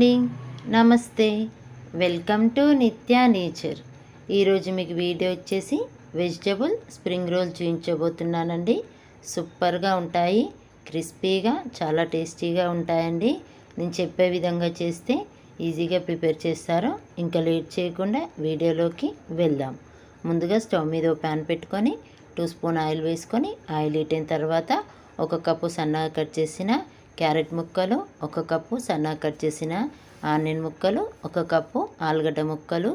అండి. నమస్తే. Welcome to Nitya nature. ఈరోజు మీకు వీడియో వచ్చేసి వెజిటబుల్ స్ప్రింగ్ రోల్ చూపించబోతున్నానండి సూపర్గా ఉంటాయి క్రిస్పీగా చాలా టేస్టీగా ఉంటాయండి. నేను చెప్పే విధంగా చేస్తే ఈజీగా ప్రిపేర్ చేస్తారు ఇంకా లేట్ చేయకుండా వీడియోలోకి వెళ్దాం. ముందుగా స్టవ్ మీద ఒక ప్యాన్ పెట్టుకొని టూ స్పూన్ ఆయిల్ వేసుకొని ఆయిల్ ఇట్టిన తర్వాత ఒక కప్పు సన్నగా కట్ చేసిన క్యారెట్ ముక్కలు ఒక కప్పు సన్నగా కట్ చేసిన ఆనియన్ ముక్కలు ఒక కప్పు ఆలుగడ్డ ముక్కలు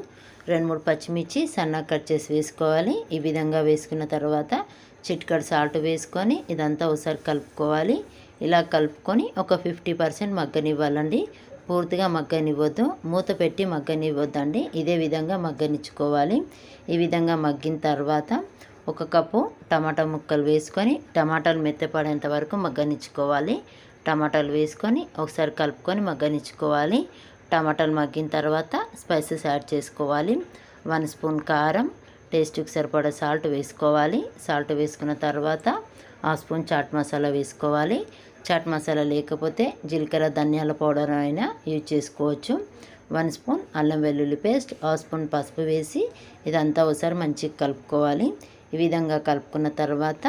రెండు మూడు పచ్చిమిర్చి సన్నగా కట్ చేసి వేసుకోవాలి. ఈ విధంగా వేసుకున్న తర్వాత చిట్కడ్ సాల్ట్ వేసుకొని ఇదంతా ఒకసారి కలుపుకోవాలి. ఇలా కలుపుకొని ఒక ఫిఫ్టీ పర్సెంట్ మగ్గనివ్వాలండి. పూర్తిగా మగ్గనివ్వద్దు. మూత పెట్టి మగ్గనివ్వద్దండి. ఇదే విధంగా మగ్గనిచ్చుకోవాలి. ఈ విధంగా మగ్గిన తర్వాత ఒక కప్పు టమాటా ముక్కలు వేసుకొని టమాటాలు మెత్తపడేంత వరకు మగ్గనిచ్చుకోవాలి. టమాటాలు వేసుకొని ఒకసారి కలుపుకొని మగ్గనిచ్చుకోవాలి. టమాటాలు మగ్గిన తర్వాత స్పైసెస్ యాడ్ చేసుకోవాలి. వన్ స్పూన్ కారం టేస్ట్కి సరిపడా సాల్ట్ వేసుకోవాలి. సాల్ట్ వేసుకున్న తర్వాత హాఫ్ స్పూన్ చాట్ మసాలా వేసుకోవాలి. చాట్ మసాలా లేకపోతే జీలకర్ర ధనియాల పౌడర్ అయినా యూజ్ చేసుకోవచ్చు. వన్ స్పూన్ అల్లం వెల్లుల్లి పేస్ట్ హాఫ్ స్పూన్ పసుపు వేసి ఇదంతా ఒకసారి మంచిగా కలుపుకోవాలి. ఈ విధంగా కలుపుకున్న తర్వాత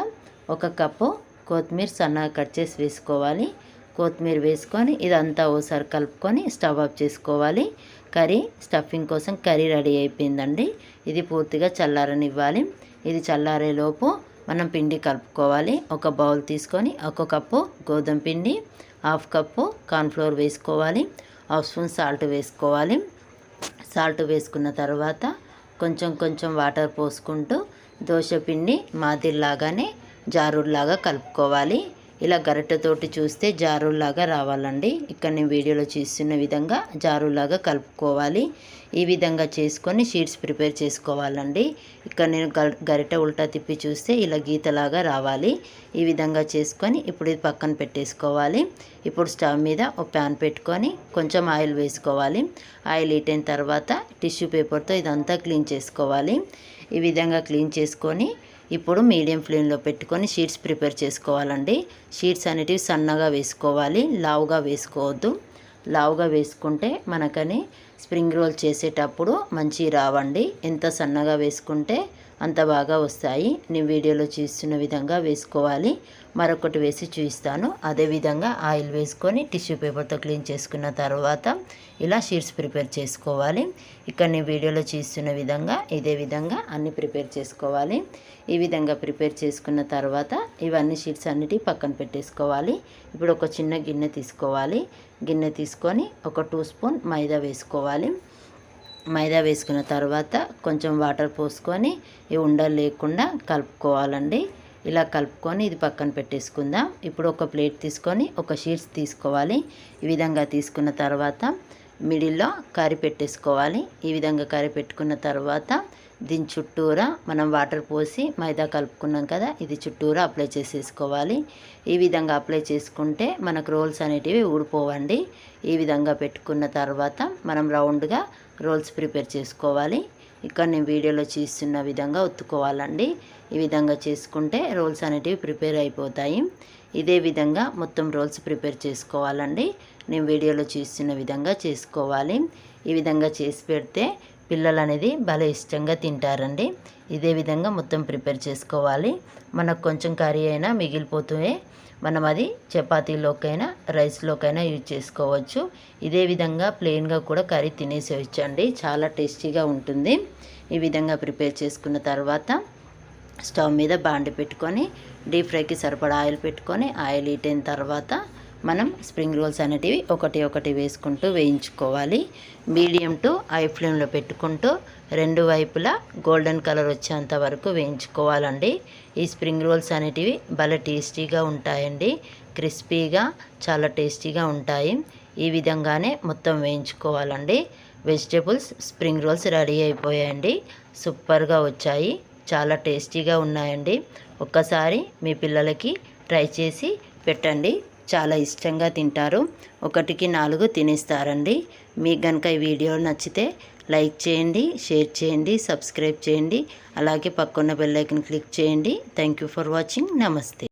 ఒక కప్పు కొత్తిమీర సన్నగా కట్ చేసి వేసుకోవాలి. కొత్తిమీర వేసుకొని ఇదంతా ఓసారి కలుపుకొని స్టవ్ ఆఫ్ చేసుకోవాలి. కర్రీ స్టఫింగ్ కోసం కర్రీ రెడీ అయిపోయిందండి. ఇది పూర్తిగా చల్లారనివ్వాలి. ఇది చల్లారేలోపు మనం పిండి కలుపుకోవాలి. ఒక బౌల్ తీసుకొని ఒక కప్పు గోధుమ పిండి హాఫ్ కప్పు కార్న్ఫ్లోర్ వేసుకోవాలి. హాఫ్ స్పూన్ సాల్ట్ వేసుకోవాలి. సాల్ట్ వేసుకున్న తర్వాత కొంచెం కొంచెం వాటర్ పోసుకుంటూ దోశ పిండి మాదిరిలాగానే జారుడులాగా కలుపుకోవాలి. ఇలా గరిటెతోటి చూస్తే జారులాగా రావాలండి. ఇక్కడ నేను వీడియోలో చూస్తున్న విధంగా జారులాగా కలుపుకోవాలి. ఈ విధంగా చేసుకొని షీట్స్ ప్రిపేర్ చేసుకోవాలండి. ఇక్కడ నేను గరిట ఉల్టా తిప్పి చూస్తే ఇలా గీతలాగా రావాలి. ఈ విధంగా చేసుకొని ఇప్పుడు ఇది పక్కన పెట్టేసుకోవాలి. ఇప్పుడు స్టవ్ మీద ఒక ప్యాన్ పెట్టుకొని కొంచెం ఆయిల్ వేసుకోవాలి. ఆయిల్ హీట్ అయిన తర్వాత టిష్యూ పేపర్తో ఇదంతా క్లీన్ చేసుకోవాలి. ఈ విధంగా క్లీన్ చేసుకొని ఇప్పుడు మీడియం ఫ్లేమ్లో పెట్టుకొని షీట్స్ ప్రిపేర్ చేసుకోవాలండి. షీట్స్ అనేటివి సన్నగా వేసుకోవాలి. లావుగా వేసుకోవద్దు. లావుగా వేసుకుంటే మనకని స్ప్రింగ్ రోల్ చేసేటప్పుడు మంచి రావండి. ఎంత సన్నగా వేసుకుంటే అంత బాగా వస్తాయి. నేను వీడియోలో చూస్తున్న విధంగా వేసుకోవాలి. మరొకటి వేసి చూపిస్తాను. అదేవిధంగా ఆయిల్ వేసుకొని టిష్యూ పేపర్తో క్లీన్ చేసుకున్న తర్వాత ఇలా షీట్స్ ప్రిపేర్ చేసుకోవాలి. ఇక్కడ నేను వీడియోలో చూస్తున్న విధంగా ఇదే విధంగా అన్ని ప్రిపేర్ చేసుకోవాలి. ఈ విధంగా ప్రిపేర్ చేసుకున్న తర్వాత ఇవన్నీ షీట్స్ అన్నిటి పక్కన పెట్టేసుకోవాలి. ఇప్పుడు ఒక చిన్న గిన్నె తీసుకోవాలి. గిన్నె తీసుకొని ఒక టూ స్పూన్ మైదా వేసుకోవాలి. మైదా వేసుకున్న తర్వాత కొంచెం వాటర్ పోసుకొని ఈ ఉండలు లేకుండా కలుపుకోవాలండి. ఇలా కలుపుకొని ఇది పక్కన పెట్టేసుకుందాం. ఇప్పుడు ఒక ప్లేట్ తీసుకొని ఒక షీట్స్ తీసుకోవాలి. ఈ విధంగా తీసుకున్న తర్వాత మిడిల్లో కర్రీ పెట్టేసుకోవాలి. ఈ విధంగా కర్రీ పెట్టుకున్న తర్వాత దీని చుట్టూరా మనం వాటర్ పోసి మైదా కలుపుకున్నాం కదా ఇది చుట్టూరా అప్లై చేసేసుకోవాలి. ఈ విధంగా అప్లై చేసుకుంటే మనకు రోల్స్ అనేటివి ఊడిపోవండి. ఈ విధంగా పెట్టుకున్న తర్వాత మనం రౌండ్గా రోల్స్ ప్రిపేర్ చేసుకోవాలి. ఇక్కడ నేను వీడియోలో చూస్తున్న విధంగా ఒత్తుకోవాలండి. ఈ విధంగా చేసుకుంటే రోల్స్ అనేటివి ప్రిపేర్ అయిపోతాయి. ఇదే విధంగా మొత్తం రోల్స్ ప్రిపేర్ చేసుకోవాలండి. నేను వీడియోలో చూస్తున్న విధంగా చేసుకోవాలి. ఈ విధంగా చేసి పెడితే పిల్లలు అనేది భలే ఇష్టంగా తింటారండి. ఇదే విధంగా మొత్తం ప్రిపేర్ చేసుకోవాలి. మనకు కొంచెం కర్రీ అయినా మిగిలిపోతూనే మనం అది చపాతీలోకైనా రైస్లోకైనా యూజ్ చేసుకోవచ్చు. ఇదే విధంగా ప్లెయిన్గా కూడా కర్రీ తినేసేయచ్చు అండి చాలా టేస్టీగా ఉంటుంది. ఈ విధంగా ప్రిపేర్ చేసుకున్న తర్వాత స్టవ్ మీద బాండి పెట్టుకొని డీప్ ఫ్రైకి సరిపడా ఆయిల్ పెట్టుకొని ఆయిల్ హీట్ అయిన తర్వాత మనం స్ప్రింగ్ రోల్స్ అనేటివి ఒకటి ఒకటి వేసుకుంటూ వేయించుకోవాలి. మీడియం టు హై ఫ్లేమ్లో పెట్టుకుంటూ రెండు వైపులా గోల్డెన్ కలర్ వచ్చేంత వరకు వేయించుకోవాలండి. ఈ స్ప్రింగ్ రోల్స్ అనేటివి భలే టేస్టీగా ఉంటాయండి. క్రిస్పీగా చాలా టేస్టీగా ఉంటాయి. ఈ విధంగానే మొత్తం వేయించుకోవాలండి. వెజిటేబుల్స్ స్ప్రింగ్ రోల్స్ రెడీ అయిపోయాయండి. సూపర్గా వచ్చాయి. చాలా టేస్టీగా ఉన్నాయండి. ఒక్కసారి మీ పిల్లలకి ట్రై చేసి పెట్టండి. చాలా ఇష్టంగా తింటారు. ఒకటికి నాలుగు తినేస్తారండి. మీకు కనుక ఈ వీడియో నచ్చితే లైక్ చేయండి షేర్ చేయండి సబ్స్క్రైబ్ చేయండి. అలాగే పక్కన బెల్లైకన్ క్లిక్ చేయండి. Thank for watching. నమస్తే.